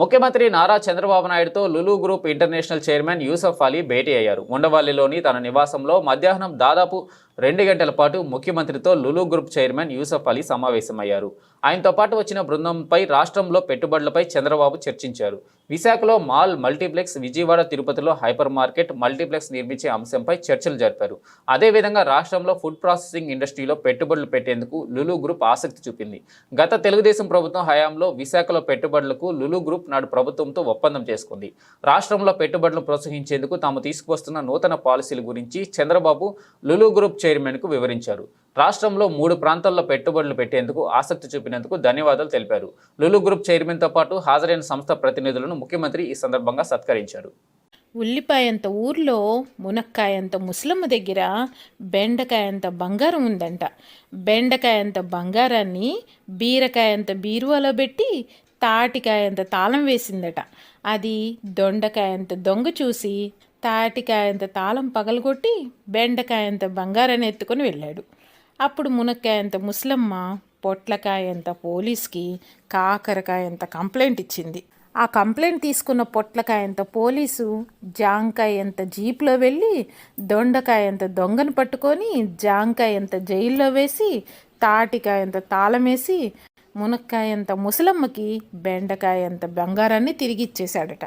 ముఖ్యమంత్రి నారా చంద్రబాబు నాయుడుతో Lulu group international chairman Yusuff Ali భేటీ అయ్యారు. ఉండవల్లిలోని తన నివాసంలో మధ్యాహ్నం దాదాపు రెండు గంటల పాటు ముఖ్యమంత్రితో లులు గ్రూప్ చైర్మన్ యూసఫ్ అలీ సమావేశమయ్యారు. ఆయనతో పాటు వచ్చిన బృందంపై రాష్ట్రంలో పెట్టుబడులపై చంద్రబాబు చర్చించారు. విశాఖలో మాల్ మల్టీప్లెక్స్ విజయవాడ తిరుపతిలో హైపర్ మార్కెట్ మల్టీప్లెక్స్ నిర్మించే అంశంపై చర్చలు జరిపారు. అదేవిధంగా రాష్ట్రంలో ఫుడ్ ప్రాసెసింగ్ ఇండస్ట్రీలో పెట్టుబడులు పెట్టేందుకు లులు గ్రూప్ ఆసక్తి చూపింది. గత తెలుగుదేశం ప్రభుత్వం హయాంలో విశాఖలో పెట్టుబడులకు లులు గ్రూప్ నాడు ప్రభుత్వంతో ఒప్పందం చేసుకుంది. రాష్ట్రంలో పెట్టుబడులను ప్రోత్సహించేందుకు తాము తీసుకువస్తున్న నూతన పాలసీల గురించి చంద్రబాబు లులు గ్రూప్ చైర్మన్కు వివరించారు. రాష్ట్రంలో మూడు ప్రాంతాల్లో పెట్టుబడులు పెట్టేందుకు ఆసక్తి చూపినందుకు ధన్యవాదాలు తెలిపారు. లులు గ్రూప్ చైర్మన్తో పాటు హాజరైన సంస్థ ప్రతినిధులను ముఖ్యమంత్రి ఈ సందర్భంగా సత్కరించారు. ఉల్లిపాయంత ఊర్లో మునక్కాయంత ముసలమ్మ దగ్గర బెండకాయంత బంగారం ఉందంట. బెండకాయంత బంగారాన్ని బీరకాయంత బీరువాలో పెట్టి తాటికాయంత తాళం వేసిందట. అది దొండకాయంత దొంగ చూసి తాటికాయంత తాళం పగలగొట్టి బెండకాయంత బంగారాన్ని ఎత్తుకొని వెళ్ళాడు. అప్పుడు మునక్కాయంత ముసలమ్మ పొట్లకాయంత పోలీస్కి కాకరకాయంత కంప్లైంట్ ఇచ్చింది. ఆ కంప్లైంట్ తీసుకున్న పొట్లకాయంత పోలీసు జాంకాయంత జీప్లో వెళ్ళి దొండకాయంత దొంగను పట్టుకొని జాంకాయంత జైల్లో వేసి తాటికాయంత తాళమేసి మునక్కాయంత ముసలమ్మకి బెండకాయంత బంగారాన్ని తిరిగి ఇచ్చేశాడట.